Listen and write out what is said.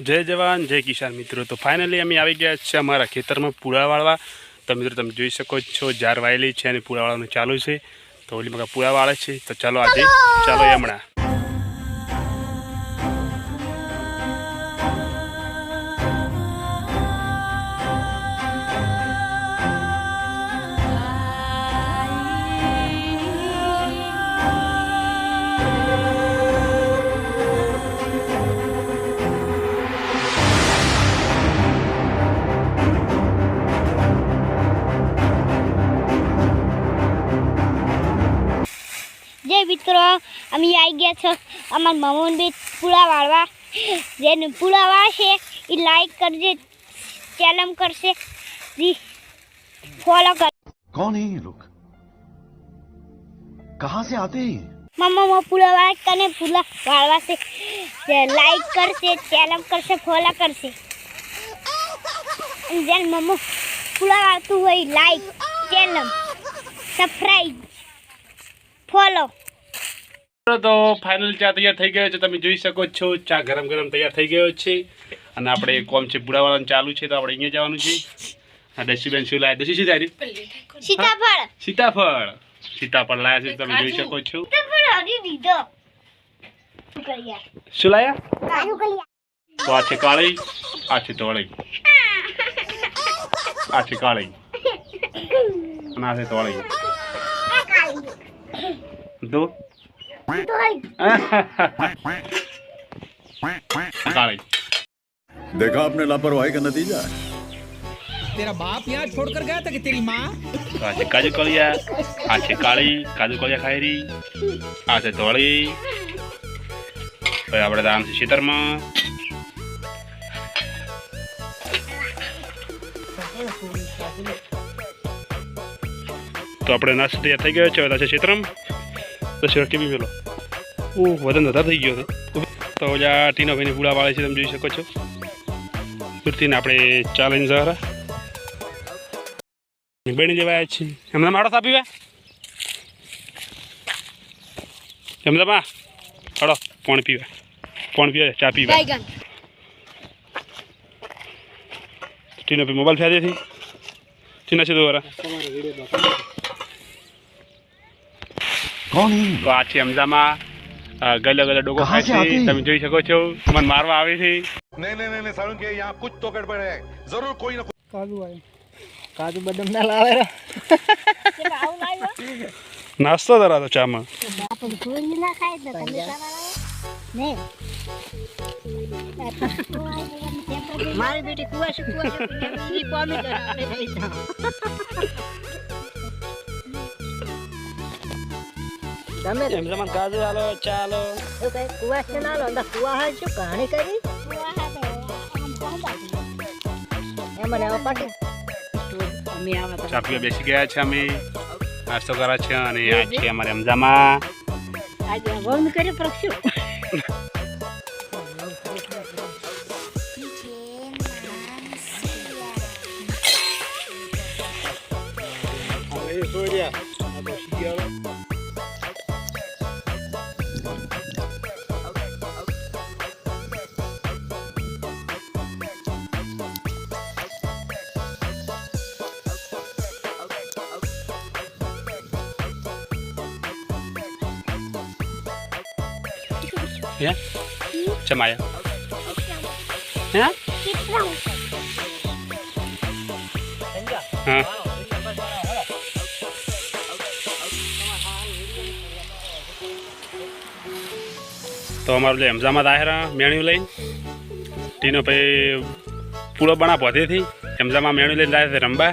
જય જવાન, જય કિસાન મિત્રો. તો ફાઇનલી અમે આવી ગયા છે અમારા ખેતરમાં પૂળા વાળવા. તો મિત્રો, તમે જોઈ શકો છો, જાર વાયેલી છે અને પૂળા વાળવાનું ચાલુ છે. તો ઓલી મગા પૂળા છે. તો ચાલો આજે ચાલો હમણાં. મિત્રો અમે આવી ગયા છો અમારા મમ્મીને પૂળા વાળવા. જેને પૂળા વાળશે એ લાઈક કરજે ચેલમ કરશે. ફોલો કર. કોણ હે લોક કહા સે આતે મમ્મા મો પૂળા વાળ કને પૂળા વાળવા છે? લાઈક કરશે ચેલમ કરશે ફોલો કરશે. જેન મમ્મો પૂળા વાળતું હોય લાઈક ચેલમ સબસ્ક્રાઈબ ફોલો તો ફાઇનલ ચા તૈયાર થઈ ગયો છે. તમે જોઈ શકો છો ચા ગરમ ગરમ તૈયાર થઈ ગયો છે. અને આપણે કોમ છે પૂળા વાળવાનું ચાલુ છે તો આપણે અહીંયા જવાનું છે. આ દસીબેન શું લાયા દસી શું તારી સીતાફળ. સીતાફળ. સીતાફળ લાયા છે તમે જોઈ શકો છો. શું લાયા? તો આ છે કાળી આ છે ધોળી આ છે કાળી. અને આ છે ધોળી કાળી. देखा आपने लापरवाही का नतीजा है तेरा बाप यहाँ छोड़कर गया था कि तेरी माँ તો આ છે કાજુ કળિયા આ છે કાળી કાજુ કળિયા ખાયરી આ છે ધોળી પછી આપણે આમ છે શીતરમાં તો આપણે નાસ્તો તૈયાર થઈ ગયો છે હવે છે શીતરમ તો શેરટી બી મેલો વજન વધારે થઈ ગયો છે તો જ્યાં ટીનાભાઈને પૂળા વાળે છે તમે જોઈ શકો છો. સુરતીને આપણે ચાલેન્જ જરા બની જવાય છે એમને મારો સાપી વે એમને માં હડો પોણ પીવે. પોણ પીવે ચા પીવે. ટીનો મોબાઈલ ફેરી હતી ટીના છે દોરા. તો આ છે અમદામાં ગલે ગલે ડોકો ખાય છે. તમે જોઈ શકો છો. મને મારવા આવે છે. નહીં નહીં નહીં નહીં સારું કે યહાં કુછ તો ગડબડ હે. જરૂર કોઈ ના કાજુ આય. કાજુ બદામ ના લાવે રે. નાસ્તો ધરા તો ચામાં. આપણ કોઈ ના ખાય તો તમે ને? મારી બેટી કુવા છે કુવા છે ઈ પામી કરે તમે એમદામાં કાજુ આલો ચા આલો. તો કઈ કુવા છે ના લો કુવા હોય શું કહાણી કરી? એમને આવા પાટી અમે આવા ચા બેસી ગયા છે અમે. નાસ્તો કરા છે અને આ છે અમારે અમદામાં આજે વંદ કરી પ્રક્ષુ હે? ચમાયા હે? હા. તો અમારું જે હમઝામાં દાહેરા મેણ્યું લઈને. ટીનો પછી પૂળો બના પોધેથી હમઝામાં મેણ્યું લઈને જાય છે રંબા.